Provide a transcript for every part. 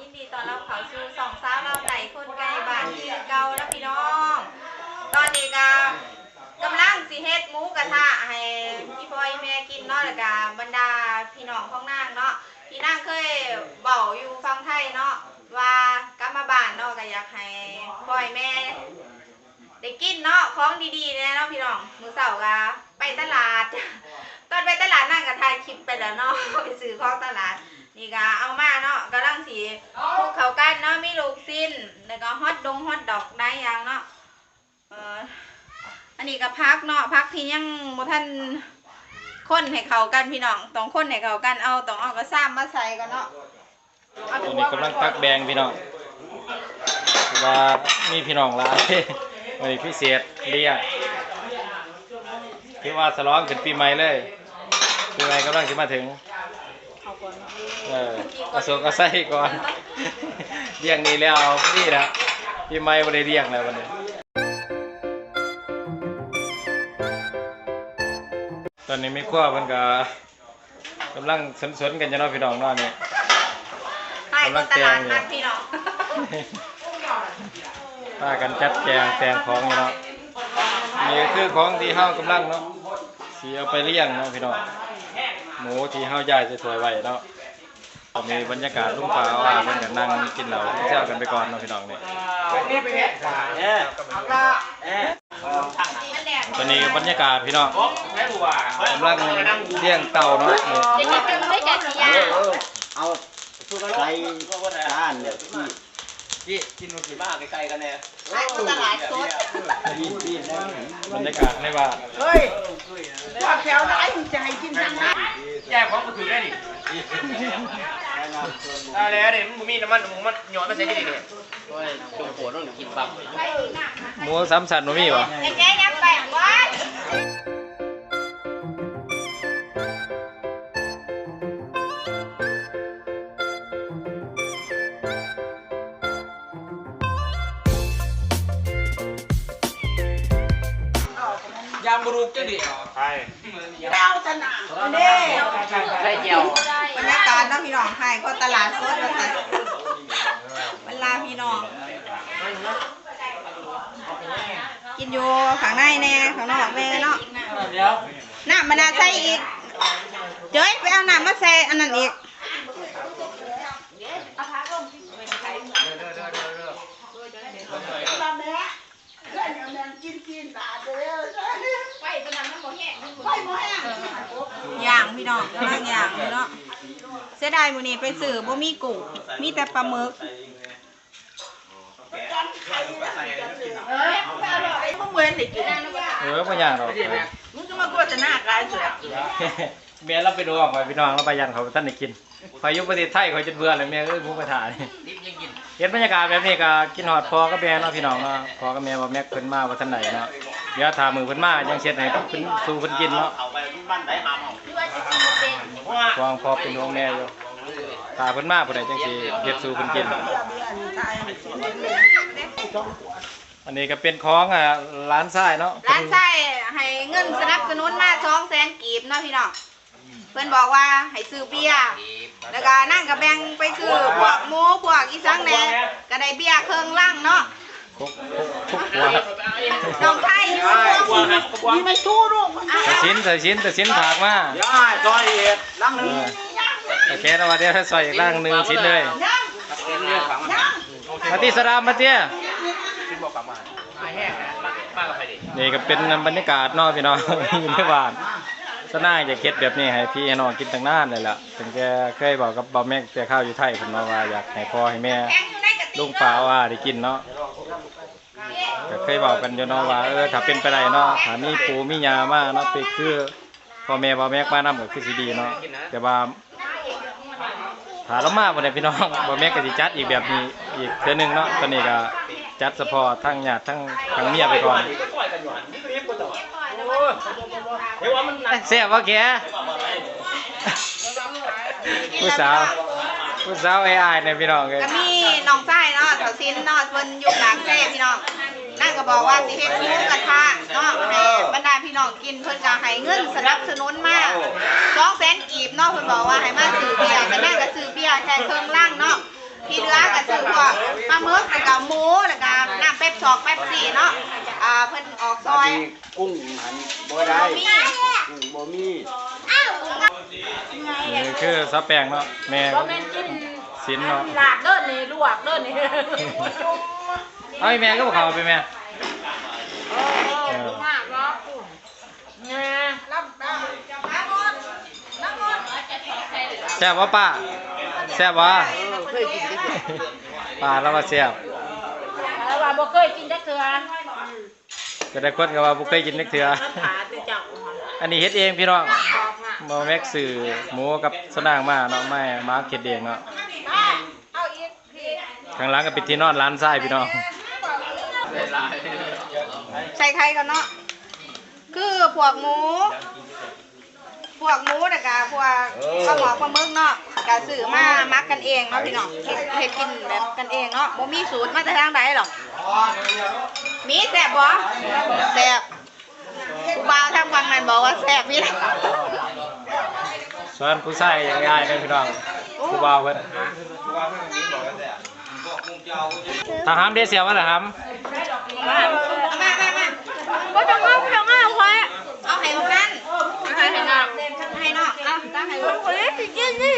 ยินดีตอนรับเขาสู่สองสาวเราไหนคนไกลบ้านที่เก่าแล้วพี่น้อง ตอนนี้ก็กำลังสิเฮ็ดหมูกระทะให้พี่พ่อยแม่กินเนาะแล้วก็บรรดาพี่น้องข้งนางเนาะพี่นางเคยเบาอยู่ฟังไทยเนาะว่ากลับมาบ้านเนาะก็อยากให้พ่อยแม่ได้กินเนาะของดีๆเนี่ยเนาะพี่น้องมือเสาร์ก็ไปตลาด ตอนไปตลาดนั่งกับทายคลิปไปแล้วเนาะไปซื้อของตลาด นี่ก็เอามาเนาะกำลังสีคลุกเข้ากันเนาะมีลูกสิ้น แล้วก็ฮอตดงฮอตดอกได้อย่างเนาะเอออันนี้ก็พักเนาะพักที่ยังบ่ทันคนให้เข้ากันพี่น้องต้องคนให้เข้ากันเอาต้องเอากระซ้ำมาใส่ก่อนเนาะเอาตอนนี้กำลังตักแบงพี่น้องว่ามีพี่น้องหลาย วันนี้พิเศษเรียกที่ว่าสลองขึ้นปีใหม่เลยปีใหม่กำลังจะมาถึงเอา ก่อนเออเอาสวกเอาใส่ก่อนเรียงนี้แล้วนี่นะปีใหม่ไม่ได้เรียงแล้ววันนี้ ตอนนี้ไม่ครัวเพิ่นก็กำลังสนๆกันจะเนาะพี่น้องเนาะนี่ยให้คนตลาดนัดพี่น้องป้ากันจัดแจงแต่งของอยู่เนาะนี่คือของที่เฮากำลังเนาะสีเอาไปเลี้ยงเนาะพี่น้อง หมูที่เฮาย้ายจะถวยไว้เนาะตอนนี้บรรยากาศลุงฟ้าว่าเพิ่นก็นั่งกินเหล้ากินเช้ากันไปก่อนเนาะพี่น้องนี่ตอนนี้บรรยากาศพี่น้องกำลังเลี้ยงเต่าเนาะนี่เด็กๆไม่จัดสิยาเอาใส่ด้านเนี่ยที่กินมันสีบ้าไกลๆกันแน่ ให้คนตลาดสดบรรยากาศในบ้านเฮ้ยว่าแถวไหนมึงจะให้กินทางนั้นแจกของมาถือได้ดิได้แล้วเนี่ยมึงมีน้ำมันมึงมันหยอดมาใส่ที่ดิเนี่ยโอ้ยจงโผล่ต้องกินบักหมูสามสันมึงมีบ่ไอ้แกยับไปวัดามบรูกเจ้าดิใช่ดาวสนามเด้ได้เจียวบรรยากาศเนาะพี่น้องให้ก็ตลาดสดมาใส่เวลาพี่น้อง กินอยู่ข้างในแน่ข้างนอกแน่เนาะเดี๋ยวน้ำมันน่าใส่อีก เจ้ยไปเอาน้ำมาใส่อันนั้นอีกมาแม่เล่นเอาแมงกินกินตาเด้อไฟต อนนั้นมันบ่แห้งไฟบ่แห้งย่างพี่น้องกำลังย่างอยู่เนาะเสียดายมื้อนี้ไปซื้อบ่มีกุ้งมีแต่ปลาหมึกเอ้ยอร่อยพวกเว้นได้กินเออบ่ยากดอกมึงก็มาโฆษณากายเสือเมียเราไปดูออกไปพี่น้องเราไปยันเขาท่านได้กินพายุประเทศไทยเขาจะเบื่อเลยเมียเอ้ยหมูกระทะนี่ดิบยังกินเห็นบรรยากาศแบบนี้ก็กินฮอดพอกับแม่เนาะพี่น้องเนาะพอกับแม่ว่าแม่เพิ่นมาว่าท่านไหนเนาะ เดี๋ยวถามมือเพิ่นมาจังเช็ดให้เพิ่นสู่เพิ่นกินเนาะเอาไปบ้านไหนหาหมอวางพอเป็นห่วงแม่อยู่ตาเพิ่นมาเพิ่นได้จังสิเฮ็ดสู่เพิ่นกิน อันนี้ก็เป็นของอะร้านทรายเนาะร้านไส้ให้เงินสนับสนุนมา200,000กีบเนาะพี่น้องเพิ่อนบอกว่าให้ซื้อเบียร์แล้วก็นั่งกับแบงไปซื้อพวกหมูพวกอีสังแหน่ก็ได้เบียร์เครื่องล่างเนาะ คุกคุกคุกหัวน้องไทยอยู่นี่ไม่สู้ลูกแต่ชิ้นแต่ชิ้นแต่ชิ้นถากมาย่าซอยเอ็ดลังเอนึงโอเคแล้ววันนี้ใส่อีกร่างหนึ่งชิ้นเลยมาที่สรามมาเตี้ยกินบอกฝังมันมาแห้งนะมากับใครดินี่ก็เป็นบรรยากาศนอกพี่น้องอยู่ในบ้านสนายจะเค็ดแบบนี้ให้พี่ให้น้องกินตั้งนานเลยล่ะถึงแกเคยบอกกับบ่าวแม่แต่ข้าวอยู่ไทยผมเนาะว่าอยากให้พ่อให้แม่ลุงป่าว่าได้กินเนาะ ก็เคยบอกกันอยู่เนาะว่าเออถ้าเป็นไปได้เนาะถ้ามีปูมียามาเนาะไปคือพ่อแม่บ่าแม่มานำก็คือสิดีเนาะแต่ว่าถ้าเรามาบ่ได้พี่น้องบ่าแม่ก็สิจัดอีกแบบนี้อีกเทื่อหนึงเนาะตอนนี้ก็จัดเฉพาะทั้งญาติทั้งทั้งเมียไปก่อนเดี๋ยบ่แกผู้สาวผู้สาวไอ้อายเนี่ยพี่น้องเอ้ยก็มี เนาะเขาซินเนาะเพิ่นอยู่กลางแซ่พี่น้องนั่นก็บอกว่าสิเฮ็ดหมูกระทะเนาะให้บรรดาพี่น้องกินเพิ่นก็ให้เงินสนับสนุนมา200,000กีบเนาะเพิ่นบอกว่าให้มาซื้อเบียร์ก็นั่นก็ซื้อเบียร์แค่เครื่องล่างเนาะที่เหลือก็ซื้อพวกปลาหมึกแล้วก็หมูแล้วก็น้ำเป๊ปซอกเป๊ปซี่เนาะอ่าเพิ่นออกซบาองยทีกุ้งหันบ่ได้มีกุ้งบ่มีนี่คือซอแป้งเนาะแม่บ่แม่นกิน สินเนาะ หลากเด้อนี่ลวกเด้อนี่เอาอีแม่ก็บ่เข้าไปแม่เออมากเนาะงารับได้แซ่บบ่ป้าแซ่บบ่เคยกินได้ป้าแล้วว่าแซ่บแล้วว่าบ่เคยกินจักเทื่อก็ได้คนก็ว่าบ่เคยกินจักเทื่อมันขาแต่เจ้าอันนี้เฮ็ดเองพี่น้องบอกมาบ่แม็กซื้อหมูกับสนางมาเนาะไม่มาเฮ็ดเองเนาะเอาอีกพี่ ข้างหลังก็เป็นที่นอนร้านทรายพี่น้องใส่ไข่กันเนาะ คือพวกหมู พวกหมูแต่กะพวกปลาหมอปลาหมึกเนาะกะซื้อมามักกันเองเนาะพี่น้องเฮ็ดเฮ็ดกินแบบกันเองเนาะบ่มีสูตรมาแต่ทางใดหรอก มีแซ่บบ่แซ่บผู้บ่าวทางฝั่งนั้นบอกว่าแซ่บพี่ส่วนผู้ชายอย่างง่ายเลยพี่น้องผู้บ่าวเพิ่นถ้าหามได้เสียว่าล่ะหามมามามามาบ่ต้องเอาบ่ต้องเอาควายเอาให้พวกนั้นเอาให้เนาะให้เนาะเอาตั้งให้ลูกคนนี้สิกินนี่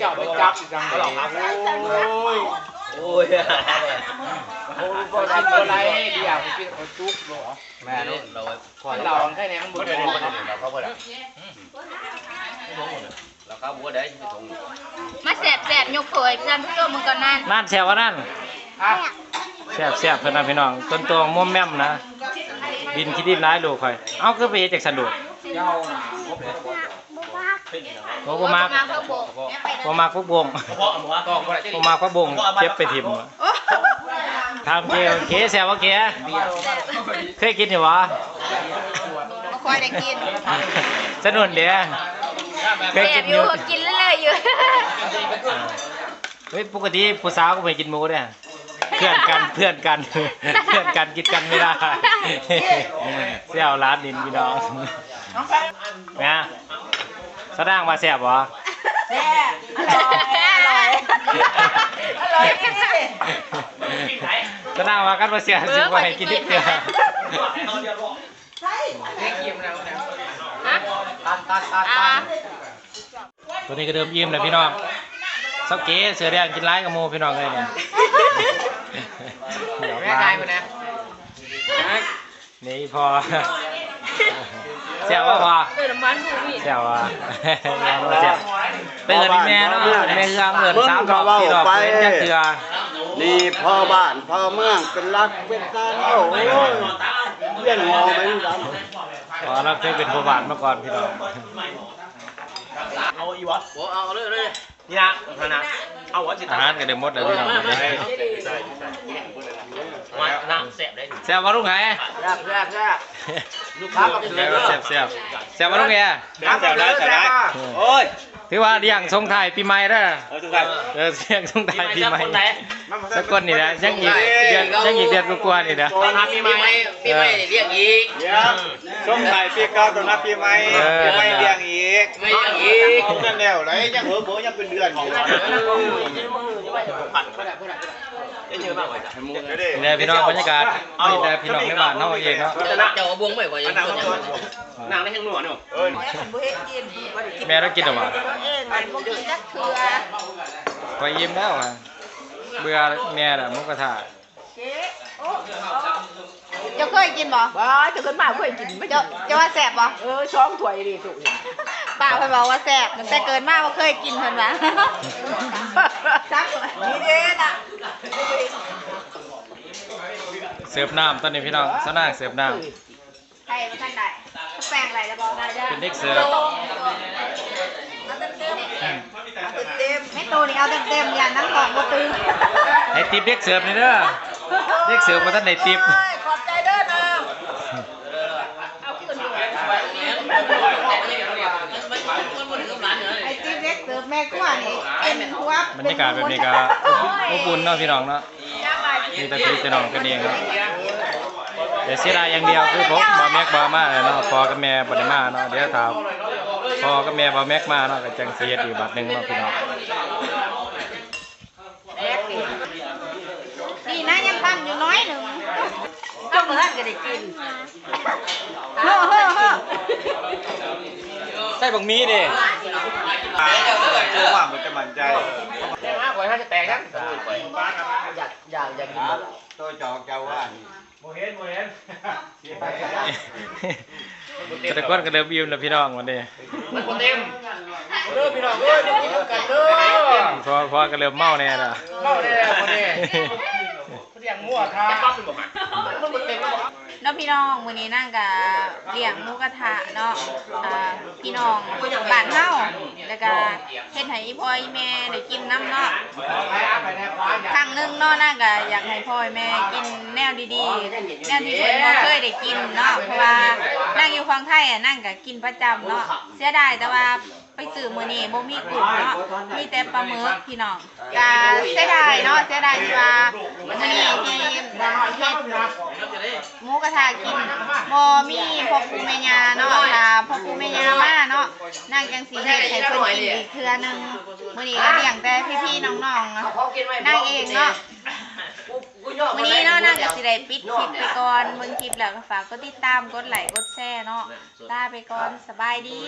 เจ้าไปจับอีกครั้งหรอครับโอ้ยโอ้ยบ่ได้บ่ได้เดี๋ยวกินข้าวจุกบ่แม่นี่เราขอเราแค่นี้มันบ่ได้บ่ได้เราเข้าบ่ได้ เราเข้าบ่ได้ที่ตรงมาแสบแสบยกเผยท่านผู้ชมมึงก่อนนั่นนั่นแซ่บว่านั่นอะแซ่บแซ่บเพิ่นนะพี่น้องต้นตัวม่วมแม่มนะ บินคิดดินร้ายลูกข่อย เอาคือไปเฮ็ดจักสันโดดเจ้าน่ะครบแล้วบ่บ่มักมาเพื่อโบกบ่มักพวกบงต้องบ่ได้บ่มักพวกบงเก็บไปทิ่มโอ้ถามเกเกแซ่บบ่เกเคยกินอยู่บ่มาคอยได้กินสนุนเด้อเคย แสกิบนออยู่ยู่กินเรื่อยๆอยู่เฮ้ยปกติผู้สาวก็ไม่กินหมูเนี่ยเพื่อนกันเพื่อนกันเพื่อนกันกินกันไม่ได้เสี่ยวร้านดินพี่น้องนะแสดงมาแซ่บบ่แซ่บอร่อยอร่อยอร่อยนี่แสดงว่ากันมาเสียสิบ่ให้กินนิดเดียวเด็กยิ้มแล้วนะ ฮะ ตัดตัดตัดอ่าตัวนี้ก็เดิมอิ่มแล้วพี่น้องสักเก๋เสือแดงกินร้ายกับหมูพี่น้องเลยเนี่ยแม่กายมันนะนี่พอแซ่บว่าพอเติมน้ำมันดูนี่แซ่บว่าแซ่บเตือนแม่เนาะแม่เฮืองเงินสามดอกสี่ดอกเป็นจักเทือนี่พ่อบ้านพ่อเมืองเป็นรักเป็นตาโอ้ยเลี้ยงงอไหมกัน พอเราเคยเป็นผู้บานมาก่อนพี่น้องเอาอีวะโอ้เอาเลยเลยนี่นะนะนะเอาวะจิตอาหารก็ได้หมดแล้วพี่น้องมาน้ำแสบได้แซ่บมาลุงไงแซ่บแซ่บแซ่บลูกค้ากับเสือแซ่บแซ่บแซ่บมาลุงไงน้ำแสบได้แสบได้โอ้ย ถือว่าเลี้ยงส่งท้ายปีใหม่เด้อเออทุกท่านเออเสียงส่งท้ายปีใหม่สักคนนี่นะยังอีกเดือนยังอีกเดือนกว่าๆนี่นะ ตอนรับปีใหม่ปีใหม่เรียกอีกเดี๋ยวช่วงถ่ายปีเก่าตอนรับปีใหม่เออ ปีใหม่เลี้ยงอีกไม่เรียกอีกเอานั่นแล้วไรยังเหอเบอยังเป็นเดือนอยู่ จะเยอะมากเลยจ้ะเดี๋ยวดินี่แหละพี่น้องบรรยากาศนี่แหละพี่น้องในบ้านเฮาเองเนาะเจ้าบวงไม่กว่าอย่างนางได้แห้งหนวดเนาะแม่เรากินหรือเปล่าเองมันบ่กินจักเทือไปยิ้มแล้วอะเบื่อแม่ละมุกกระทะ เจ้าเคยกินบ่บ้าจะขึ้นมาเคยกินไม่เจ้าเจ้าว่าแสบบ่เออช้องถ้วยดิสุกป้าเพิ่นบอกว่าแสบตั้งแต่เกิดมาบ่เคยกินเพิ่นว่าจักนี่เด้น่ะเสิร์ฟน้ำตอนนี้พี่น้องสนางเสิร์ฟน้ใครบ่ทันได้แป้งอะไรแล้วบ่ได้ได้ำเป็นเด็กเสิร์ฟเอาเต็มๆเอาเต็มๆแม่โตนี่เอาเต็มๆอย่านั่งของบ่ตึงให้ติปเด็กเสิร์ฟนี่เด้อ เด็กเสิร์ฟมาท่านได้ติปขอบใจเด้อนะไอ้จิ๊บเล็กเสิร์ฟแม่กว่านี่เป็นหัวบรรยากาศแบบนี้ก็อบอุ่นเนาะพี่น้องเนาะมีแต่พี่แต่น้องกันเองเนาะแต่เสียดายอย่างเดียวคือผมบ่แม็กบ่มาเลยเนาะพอกับแม่บ่ได้มาเนาะเดี๋ยวถามพอกับแม่บ่แม็กมาเนาะก็จังเสิเฮ็ดอีบัดหนึ่งเนาะพี่น้องนี่นะยัง มาท่านก็ได้กินเฮ้อเฮ้อเฮ้อใส่บักมีเด้เออว่ามันจะมั่นใจแม่มากกว่าถ้าจะแตกกันอยากอยากอยากกินตัวจอกเจ้าว่าโมเห็นโมเห็นแต่คนก็เริ่มอิ่มแล้วพี่น้องวันนี้มันคนเต็มเด้อพี่น้องเด้อมกินกันเด้อพอพอก็เริ่มเมาแน่ละเล่าแล้วคนนี้ งมั่วท่ามันมันเต็มแล้วเนาะพี่น้องมื้อนี้นั่งกับเลี้ยงหมูกระทะเนาะอ่าพี่น้องบ้านเฮาแล้วก็ เฮ็ดให้อีพ่ออีแม่ได้กินน้ำเนาะครั้งหนึงเนาะนั่งก็อยากให้พ่อให้แม่กินแนวดีๆ แนวที่เพิ่นบ่เคยได้กินเนาะเพราะว่านั่งอยู่ฝั่งไทยอะนั่งก็กินประจำเนาะเสียดายแต่ว่าไปซื้อมื้อนี้บ่มีกุ้งเนาะมีแต่ปลาหมึกพี่น้องก็เสียดายเนาะเสียดายที่ว่ามื้อนี้ที่เฮ็ด หมูกระทะกินบ่มีพ่อปู่แม่ย่าเนาะถ้าพ่อปู่แม่ย่ามาเนาะนั่งจังสิเฮ็ดให้เพิ่นกินอีกเทื่อหนึงมื้อนี้ก็เลี้ยงแต่พี่ๆน้องๆเนาะนั่งเองเนาะวันนี้เนาะนั่งกับสิได้ปิดคลิปไปก่อนเบิ่งคลิปแล้วก็ฝากกดติดตามกดไลค์กดแชร์เนาะลาไปก่อนสบายดี